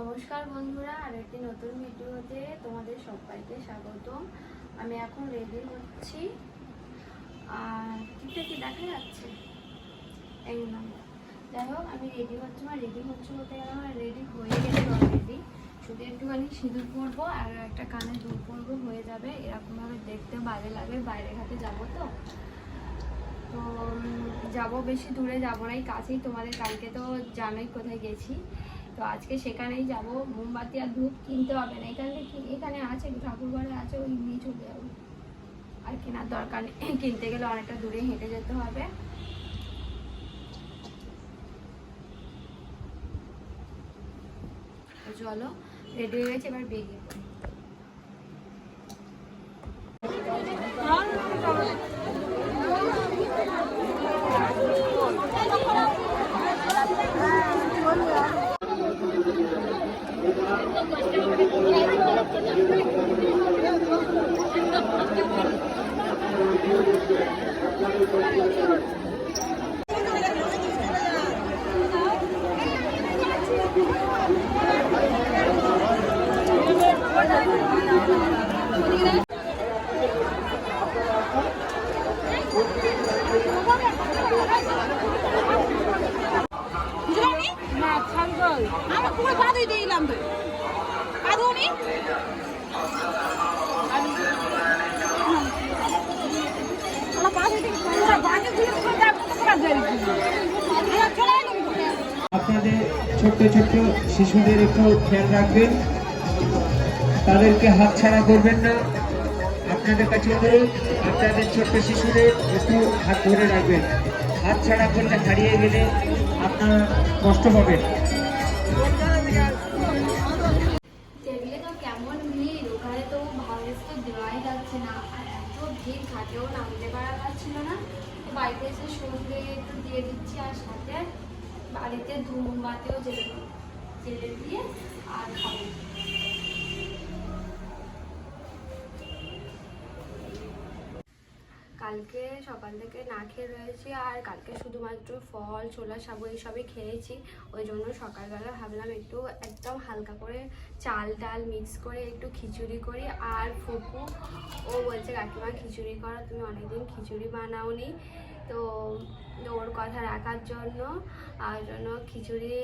নমস্কার বন্ধুরা, আর একটি নতুন ভিডিওতে তোমাদের সবাইকে স্বাগতম। আমি এখন রেডি হচ্ছি। আর টিপটা কি দেখা যাচ্ছে? এই যাই হোক, আমি রেডি হচ্ছি আমার রেডি হচ্ছে বলতে গেলে আমার রেডি হয়ে গেছে অলরেডি শুধু একটুখানি সিঁদুর পরবো আর একটা কানে দুধ পরবো, হয়ে যাবে। এরকমভাবে দেখতে বাজে লাগে, বাইরে ঘাটে যাব তো। তো যাব বেশি দূরে যাব না, এই কাছেই তোমাদের, কালকে তো জানোই কোথায় গেছি। তো আজকে সেখানেই যাব। মোমবাতি আর ধূপ কিনতে হবে না। এখানে এখানে আছে, ঠাকুর ঘরে আছে, ওই নিয়ে চলে যাব। আর কেনার দরকার নেই। কিনতে গেলে অনেকটা দূরে হেঁটে যেতে হবে। চলো, রেডি হয়ে গেছে, এবার বেরিয়ে পড়ি। আমরা পুরো ধুই দিলাম তো। পা ধুনি আমরা পা ধুই পুরো বাজে ধুয়ে পুরো যাব পুরো ধুই আমরা চলে এলাম আপনাদের ছোট্ট ছোট্ট শিশুদের একটু খেয়াল রাখবেন। তাদেরকে হাতছাড়া করবেন না। আপনাদের কাছে আপনাদের ছোট্ট শিশুদের একটু হাত ধরে রাখবেন। হাত ছাড়া করলে হারিয়ে গেলে আপনারা কষ্ট পাবেন। ভিড়? নামতে পারা যাচ্ছিল না। বাড়িতে এসে সন্ধে একটু দিয়ে দিচ্ছি আর সাথে বাড়িতে ধুমবাতেও জেলে দেবো। জেলে দিয়ে আর খাব কালকে সকাল থেকে না খেয়ে রয়েছি আর কালকে শুধুমাত্র ফল, ছোলা সাবু এইসবই খেয়েছি। ওই জন্য সকালবেলা ভাবলাম একটু একদম হালকা করে চাল ডাল মিক্স করে একটু খিচুড়ি করি। আর ফুকু, ও বলছে, কাকিমা, খিচুড়ি করো, তুমি অনেকদিন খিচুড়ি বানাওনি। তো ওর কথা রাখার জন্য, আর জন্য খিচুড়ি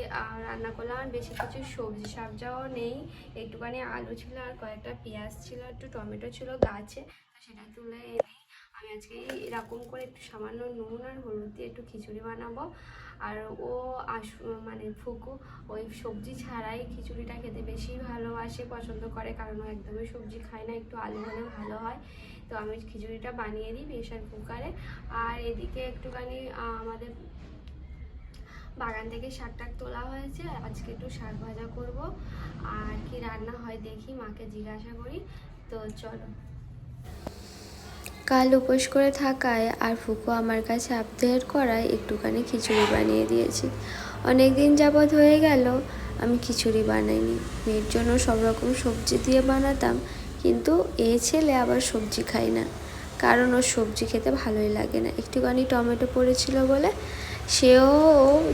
রান্না করলাম। বেশি কিছু সবজি সবজাও নেই। একটুখানি আলু ছিল আর কয়েকটা পেঁয়াজ ছিল, একটু টমেটো ছিল গাছে সেটা তুলে এনে আমি আজকে এরকম করে একটু সামান্য নুন আর হলুদ দিয়ে একটু খিচুড়ি বানাবো। আর ও আস মানে ফুকু ওই সবজি ছাড়াই খিচুড়িটা খেতে বেশি ভালোবাসে, পছন্দ করে, কারণ ও একদমই সবজি খায় না, একটু আলু হলে ভালো হয়। তো আমি খিচুড়িটা বানিয়ে দিই প্রেশার কুকারে। আর এদিকে একটুখানি আমাদের বাগান থেকে শাক টাক তোলা হয়েছে আজকে একটু শাক ভাজা করব। আর কি রান্না হয় দেখি, মাকে জিজ্ঞাসা করি। তো চলো। কাল উপোস করে থাকায় আর ফুকু আমার কাছে আবদার করায় একটুখানি খিচুড়ি বানিয়ে দিয়েছি। অনেক দিন যাবৎ হয়ে গেল, আমি খিচুড়ি বানাইনি। মেয়ের জন্য সব রকম সবজি দিয়ে বানাতাম, কিন্তু এ ছেলে আবার সবজি খায় না। কারণ ওর সবজি খেতে ভালোই লাগে না। একটুখানি টমেটো পড়েছিল বলে সেও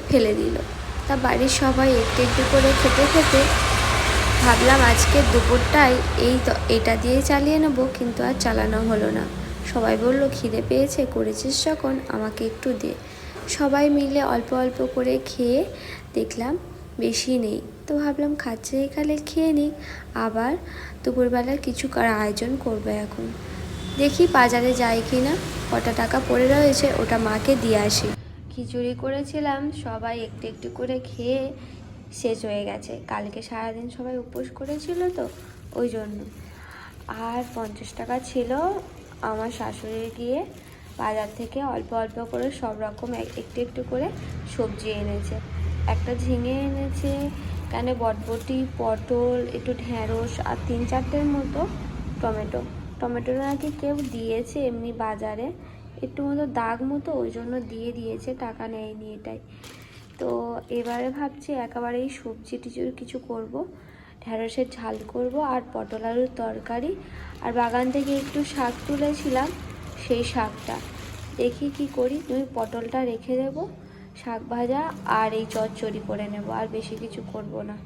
ফেলে দিল। তা বাড়ির সবাই একটু একটু করে খেতে খেতে ভাবলাম আজকে দুপুরটাই এই এটা দিয়েই চালিয়ে নেব, কিন্তু আর চালানো হলো না। সবাই বলল, খিদে পেয়েছে, করেছিস যখন, আমাকে একটু দে। সবাই মিলে অল্প অল্প করে খেয়ে দেখলাম বেশি নেই। তো ভাবলাম, খাচ্ছে এখানে, খেয়ে নিই। আবার দুপুরবেলা কিছু আয়োজন করবে এখন। দেখি বাজারে যাই কি না। কটা টাকা পড়ে রয়েছে, ওটা মাকে দিয়ে আসি। খিচুড়ি করেছিলাম, সবাই একটু একটু করে খেয়ে শেষ হয়ে গেছে। কালকে সারাদিন সবাই উপোস করেছিল তো, ওই জন্য। আর পঞ্চাশ টাকা ছিল আমার শাশুড়ি গিয়ে বাজার থেকে অল্প অল্প করে সব রকম এক- একটু একটু করে সবজি এনেছে। একটা ঝিঙে এনেছে, এখানে বটবটি, পটল, একটু ঢ্যাঁড়স আর তিন চারটের মতো টমেটো। টমেটো নাকি কেউ দিয়েছে এমনি বাজারে, একটু মতো দাগ মতো, ওই জন্য দিয়ে দিয়েছে, টাকা নেয়নি এটাই। তো এবারে ভাবছি একেবারেই সবজি টিচুর কিছু করব। ঢ্যাঁড়সের ঝাল করব আর পটল আলুর তরকারি। আর বাগান থেকে একটু শাক তুলেছিলাম, সেই শাকটা। দেখি কি করি তুমি পটলটা রেখে দেবো, শাক ভাজা আর এই চচ্চড়ি করে নেব, আর বেশি কিছু করব না।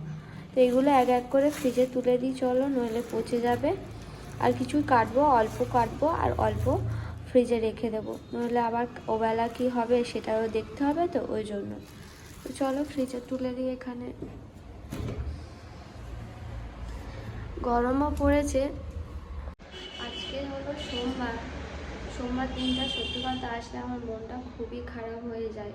তো এগুলো এক এক করে ফ্রিজে তুলে দিই, চলো নইলে পচে যাবে। আর কিছু কাটবো, অল্প কাটবো আর অল্প ফ্রিজে রেখে দেবো। নইলে আবার ওবেলা কি হবে সেটাও দেখতে হবে তো, ওই জন্য। তো চলো ফ্রিজে তুলে দিই এখানে। গরমও পড়েছে। আজকে হলো সোমবার। সোমবার দিনটা সত্যি কথা আসলে আমার মনটা খুবই খারাপ হয়ে যায়।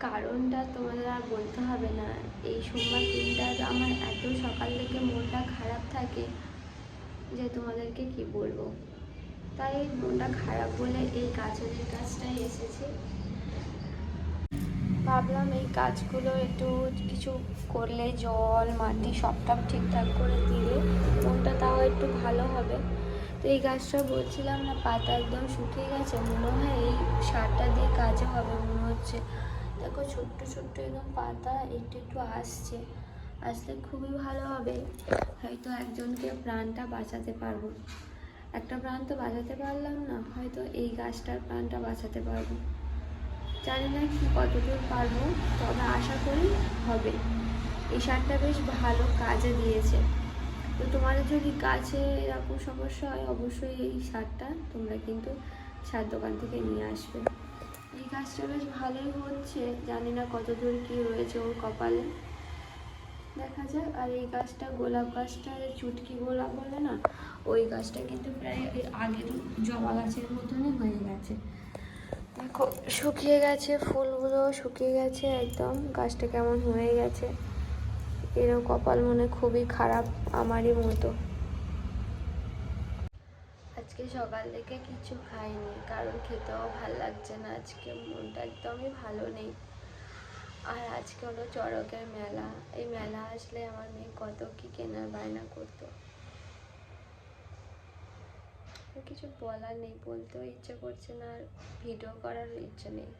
কারণটা তোমাদের আর বলতে হবে না, এই সোমবার দিনটা আমার এত সকাল থেকে মনটা খারাপ থাকে যে তোমাদেরকে কি বলব? তাই মনটা খারাপ বলে এই গাছের কাজটাই এসেছি। ভাবলাম এই কাজগুলো একটু কিছু করলে জল, মাটি সবটা ঠিকঠাক করে দিলে মনটা তাও একটু ভালো হবে। তো এই গাছটা বলছিলাম না, পাতা একদম শুকিয়ে গেছে, মনে হয় এই সারটা দিয়ে কাজে হবে মনে হচ্ছে। দেখো ছোট্ট ছোট্ট একদম পাতা, একটু একটু আসছে। আসলে খুবই ভালো হবে, হয়তো একজনকে প্রাণটা বাঁচাতে পারব। একটা প্রাণ তো বাঁচাতে পারলাম না, হয়তো এই গাছটার প্রাণটা বাঁচাতে পারব। জানি না কি কতদূর পারব, তবে আশা করি হবে। এই সারটা বেশ ভালো কাজে দিয়েছে। তো তোমাদের যদি গাছে এরকম সমস্যা হয়, অবশ্যই এই সারটা তোমরা কিন্তু সার দোকান থেকে নিয়ে আসবে। এই গাছটা বেশ ভালোই হচ্ছে। জানি না কতদূর কি রয়েছে ওর কপালে। দেখা যাক। আর এই গাছটা গোলাপ গাছটা চুটকি গোলাপ বলে না, ওই গাছটা কিন্তু প্রায় আগের জবা গাছের মতনই হয়ে গেছে। শুকিয়ে গেছে, ফুলগুলো শুকিয়ে গেছে একদম। গাছটা কেমন হয়ে গেছে। এরও কপাল মনে খুবই খারাপ আমারই মতো। আজকে সকাল থেকে কিছু খাইনি, কারণ খেতেও ভালো লাগছে না। আজকে মনটা একদমই ভালো নেই। আর আজকে হলো চড়কের মেলা। এই মেলা আসলে আমার মেয়ে কত কি কেনার বায়না করতো। কিছু বলার নেই বলতেও ইচ্ছে করছে না আর ভিডিও করারও ইচ্ছে নেই।